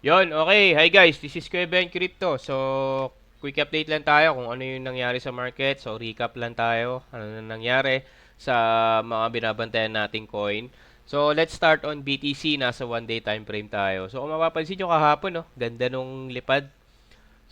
Yon, okay. Hi guys, this is Ben Crypto. So, quick update lang tayo kung ano yung nangyari sa market. So, recap lang tayo ano na nangyari sa mga binabantayan nating coin. So, let's start on BTC. Nasa one day time frame tayo. So, kung mapapansin nyo kahapon, no, ganda nung lipad.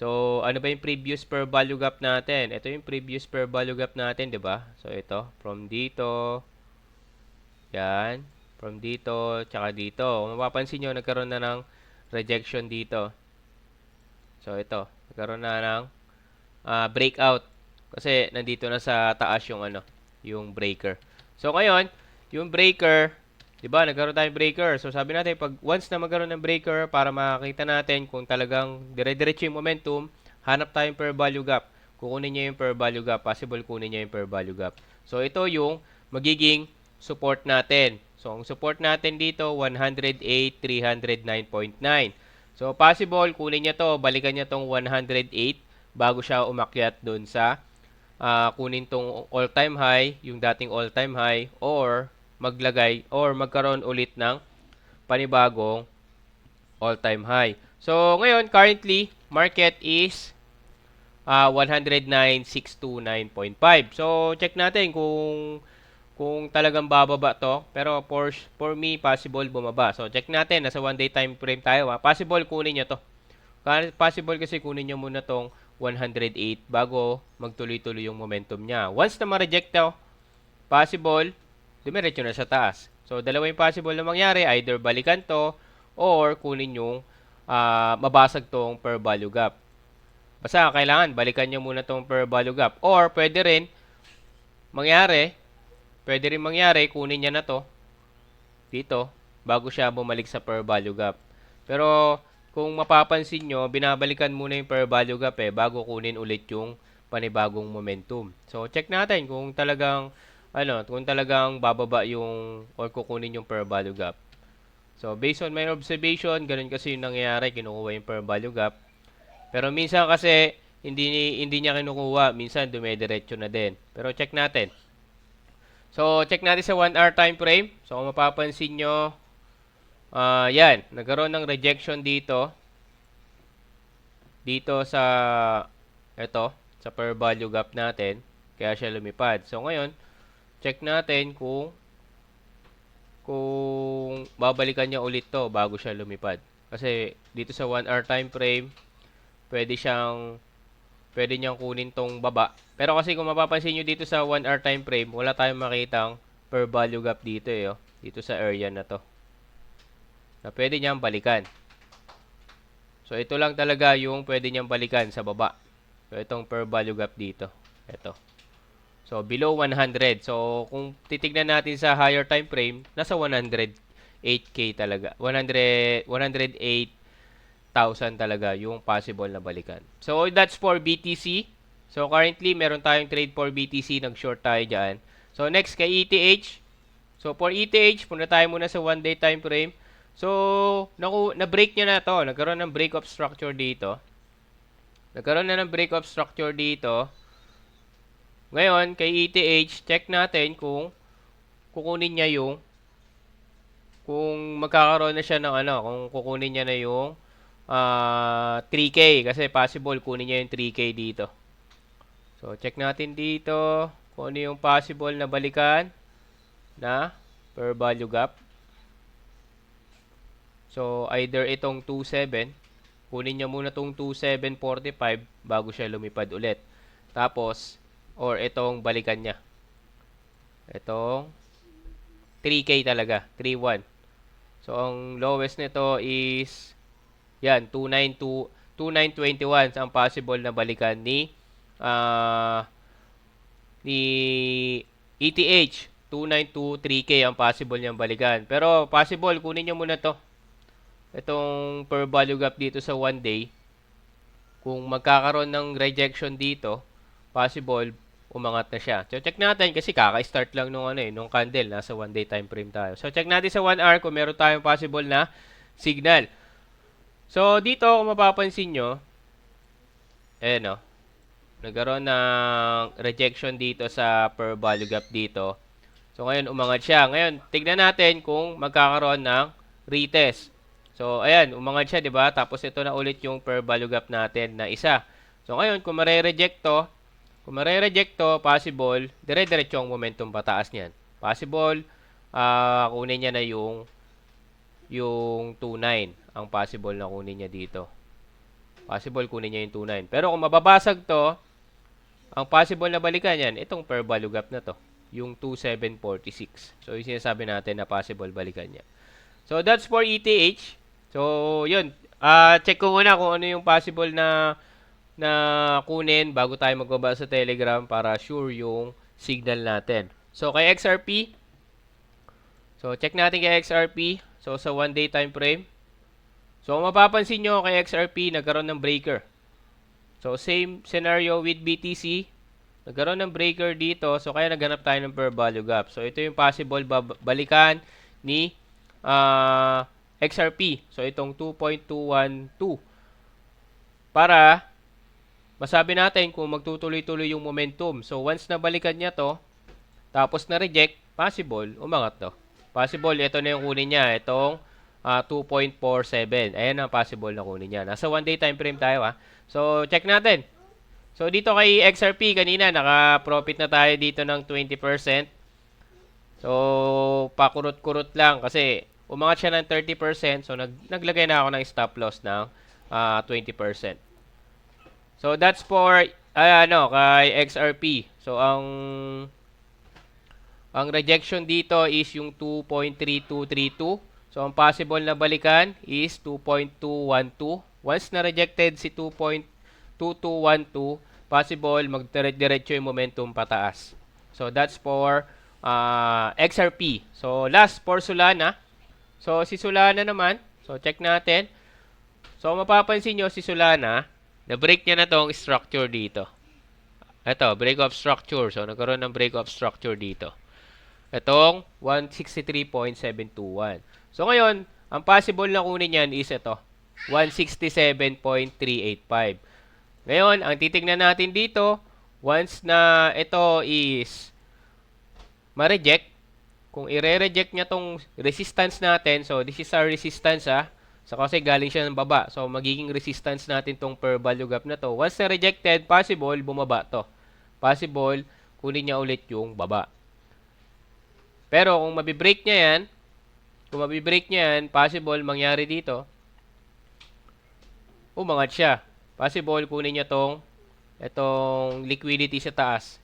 So, ano ba yung previous per value gap natin? Ito yung previous per value gap natin, di ba? So, ito, from dito, yan, from dito, tsaka dito. Kung mapapansin nyo, nagkaroon na ng rejection dito. So, ito. Nagkaroon na ng ah, breakout. Kasi, nandito na sa taas yung ano, yung breaker. So, ngayon, yung breaker, di ba, nagkaroon tayong breaker. So, sabi natin, pag once na magkaroon ng breaker, para makakita natin kung talagang dire-diretso yung momentum, hanap tayong per value gap. Kukunin niya yung per value gap. Possible kunin niya yung per value gap. So, ito yung magiging support natin. So, ang support natin dito, 108,309.9. So, possible, kunin niya to, balikan niya tong 108 bago siya umakyat doon sa ah, kunin tong all-time high, yung dating all-time high, or maglagay, or magkaroon ulit ng panibagong all-time high. So, ngayon, currently, market is ah 109,629.5. So, check natin kung kung talagang bababa to. Pero for, for me, possible bumaba. So, check natin. Nasa one day time frame tayo. Ha? Possible kunin nyo to. Possible kasi kunin nyo muna tong 108 bago magtuloy-tuloy yung momentum niya. Once na ma-reject to, possible, dumiretso na sa taas. So, dalawa yung possible na mangyari. Either balikan to or kunin yung ah, mabasag tong per value gap. Basta kailangan balikan nyo muna tong per value gap. Or pwede rin mangyari, pwede rin mangyari, kunin niya na to dito bago siya bumalik sa per value gap. Pero kung mapapansin nyo, binabalikan muna yung per value gap eh bago kunin ulit yung panibagong momentum. So check natin kung talagang ano, kung talagang bababa yung or kukunin yung per value gap. So based on my observation, ganun kasi yung nangyayari, kinukuha yung per value gap. Pero minsan kasi hindi hindi niya kinukuha, minsan dumediretso na din. Pero check natin. So, check natin sa 1 hour time frame. So, kung mapapansin nyo, ah yan, nagkaroon ng rejection dito. Dito sa, ito, sa per value gap natin. Kaya siya lumipad. So, ngayon, check natin kung kung babalikan niya ulit to bago siya lumipad. Kasi dito sa 1 hour time frame, pwede siyang pwede niyang kunin tong baba. Pero kasi kung mapapansin nyo dito sa 1 hour time frame, wala tayong makitang per value gap dito eh. Oh. Dito sa area na to. Na pwede niyang balikan. So ito lang talaga yung pwede niyang balikan sa baba. So itong per value gap dito. Ito. So below 100. So kung titignan natin sa higher time frame, nasa 108k talaga. 100 108 1,000 talaga yung possible na balikan. So, that's for BTC. So, currently, meron tayong trade for BTC. Nag-short tayo dyan. So, next kay ETH. So, for ETH, punta tayo muna sa one day time frame. So, naku, na-break niya na to. Nagkaroon ng break of structure dito. Nagkaroon na ng break of structure dito. Ngayon, kay ETH, check natin kung kukunin niya yung kung magkakaroon na siya ng ano, kung kukunin niya na yung ah 3K kasi possible kunin niya yung 3K dito. So check natin dito kung ano yung possible na balikan na per value gap. So either itong 27, kunin niya muna tong 2745 bago siya lumipad ulit. Tapos or itong balikan niya. Itong 3K talaga, 31. So ang lowest nito is yan, 292 2921 ang possible na balikan ni ah ni ETH 2923K ang possible niyang balikan. Pero possible kunin niyo muna to. Itong per value gap dito sa one day. Kung magkakaroon ng rejection dito, possible umangat na siya. So check natin kasi kaka-start lang nung ano eh, nung candle nasa one day time frame tayo. So check natin sa 1 hour kung meron tayong possible na signal. So, dito, kung mapapansin nyo, eh no, nagkaroon ng rejection dito sa per value gap dito. So, ngayon, umangat siya. Ngayon, tignan natin kung magkakaroon ng retest. So, ayan, umangat siya, di ba? Tapos ito na ulit yung per value gap natin na isa. So, ngayon, kung mare-reject to, kung mare-reject to, possible, dire-diretso ang momentum pataas niyan. Possible, ah kunin niya na yung yung 29 ang possible na kunin niya dito. Possible kunin niya yung 29. Pero kung mababasag to, ang possible na balikan yan, itong per value gap na to. Yung 2746. So, yung sinasabi natin na possible balikan niya. So, that's for ETH. So, yun. Ah, check ko muna kung ano yung possible na na kunin bago tayo magbaba sa Telegram para sure yung signal natin. So, kay XRP, so check natin kay XRP. So, sa one day time frame. So, kung mapapansin nyo kay XRP, nagkaroon ng breaker. So, same scenario with BTC. Nagkaroon ng breaker dito. So, kaya naghanap tayo ng per value gap. So, ito yung possible balikan ni ah, XRP. So, itong 2.212. Para masabi natin kung magtutuloy-tuloy yung momentum. So, once na balikan niya to, tapos na reject, possible, umangat to. Possible, ito na yung kunin niya. Itong ah, 2.47. Ayan ang possible na kunin niya. Nasa one day time frame tayo ha. So, check natin. So, dito kay XRP, kanina, naka-profit na tayo dito ng 20%. So, pakurot-kurot lang kasi umangat siya ng 30%. So, nag naglagay na ako ng stop loss ng ah, 20%. So, that's for, ay, ano, kay XRP. So, ang ang rejection dito is yung 2.3232. So, ang possible na balikan is 2.212. Once na rejected si 2.2212, possible magdiretso yung momentum pataas. So, that's for uh, XRP. So, last for Solana. So, si Solana naman. So, check natin. So, mapapansin nyo si Solana, na-break niya na tong structure dito. Ito, break of structure. So, nagkaroon ng break of structure dito. Itong 163.721. So, ngayon, ang possible na kunin yan is ito. 167.385. Ngayon, ang titignan natin dito, once na ito is ma-reject, kung i-reject niya tong resistance natin, so this is our resistance ah, so kasi galing siya ng baba, so magiging resistance natin tong per value gap na to. Once na rejected, possible, bumaba to. Possible, kunin niya ulit yung baba. Pero kung mabibreak niya yan, kung mabibreak niya yan, possible mangyari dito, umangat siya. Possible, kunin niya tong itong liquidity sa taas.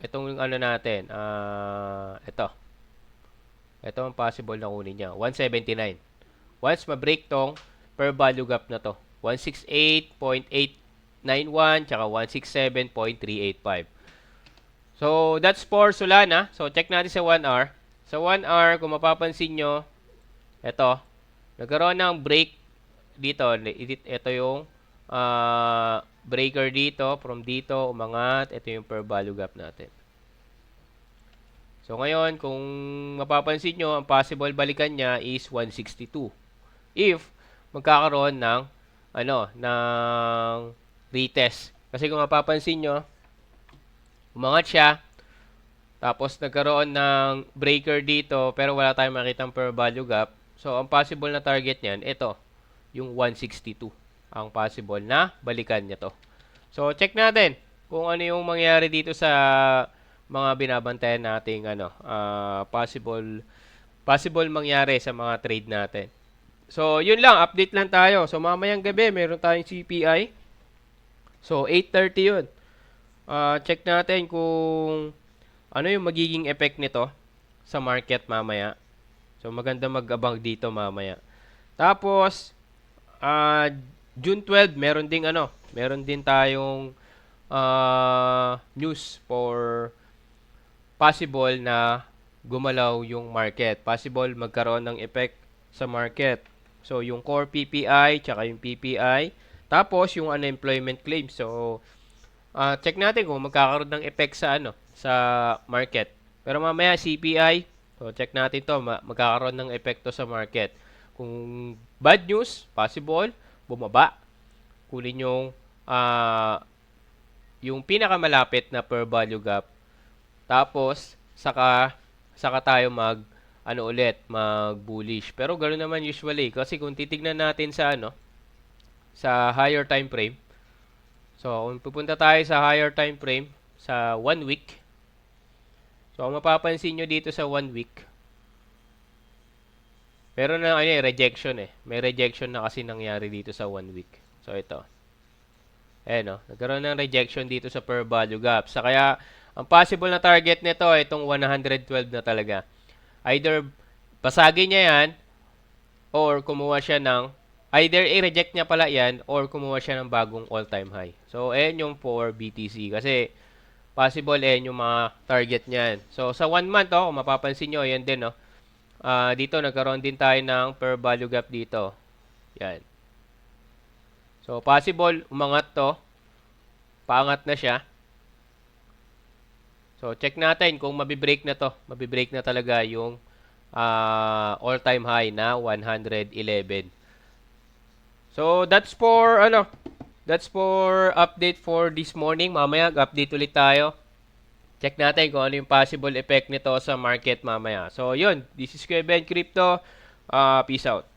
Itong ano natin, ah, ito. Ito ang possible na kunin niya. 179. Once ma-break tong per value gap na to. 168.891 tsaka 167.385. So, that's for Solana. So, check natin sa 1 hour. Sa 1 hour, kung mapapansin nyo, ito, nagkaroon ng break dito. Ito yung uh, breaker dito. From dito, umangat. Ito yung per value gap natin. So, ngayon, kung mapapansin nyo, ang possible balikan niya is 162. If magkakaroon ng, ano, ng retest. Kasi kung mapapansin nyo, umangat siya, tapos nagkaroon ng breaker dito, pero wala tayong makitang per value gap. So, ang possible na target niyan, ito, yung 162. Ang possible na balikan niya to. So, check natin kung ano yung mangyari dito sa mga binabantayan nating ano, uh, possible possible mangyari sa mga trade natin. So, yun lang, update lang tayo. So, mamayang gabi, meron tayong CPI. So, 8.30 yun. Uh, check natin kung ano yung magiging effect nito sa market mamaya. So, maganda mag-abang dito mamaya. Tapos, uh, June 12, meron ding ano, meron din tayong uh, news for possible na gumalaw yung market. Possible magkaroon ng effect sa market. So, yung core PPI, tsaka yung PPI. Tapos, yung unemployment claim. So, uh, check natin kung magkakaroon ng effect sa ano, sa market. Pero mamaya CPI, so check natin to, magkakaroon ng epekto sa market. Kung bad news, possible, bumaba. Kunin yung uh, yung pinakamalapit na per value gap. Tapos, saka saka tayo mag ano ulit, mag-bullish. Pero ganoon naman usually kasi kung titignan natin sa ano sa higher time frame. So, kung pupunta tayo sa higher time frame sa 1 week. So, kung mapapansin nyo dito sa 1 week, meron na ano, eh, rejection eh. May rejection na kasi nangyari dito sa 1 week. So, ito. Ayan, no? Nagkaroon ng rejection dito sa per value gap. Sa kaya, ang possible na target nito ay itong 112 na talaga. Either basagin niya yan or kumuha siya ng either i-reject niya pala yan or kumuha siya ng bagong all-time high. So, ayan yung for BTC. Kasi, possible ayan yung mga target niyan. So, sa 1 month, oh, kung mapapansin nyo, ayan din, oh. Ah, dito, nagkaroon din tayo ng per value gap dito. Yan. So, possible, umangat to. Paangat na siya. So, check natin kung mabibreak na to. Mabibreak na talaga yung ah, all-time high na 111. So, that's for, ano, that's for update for this morning. Mamaya, update ulit tayo. Check natin kung ano yung possible effect nito sa market mamaya. So, yun. This is Kuya Crypto. Ah, peace out.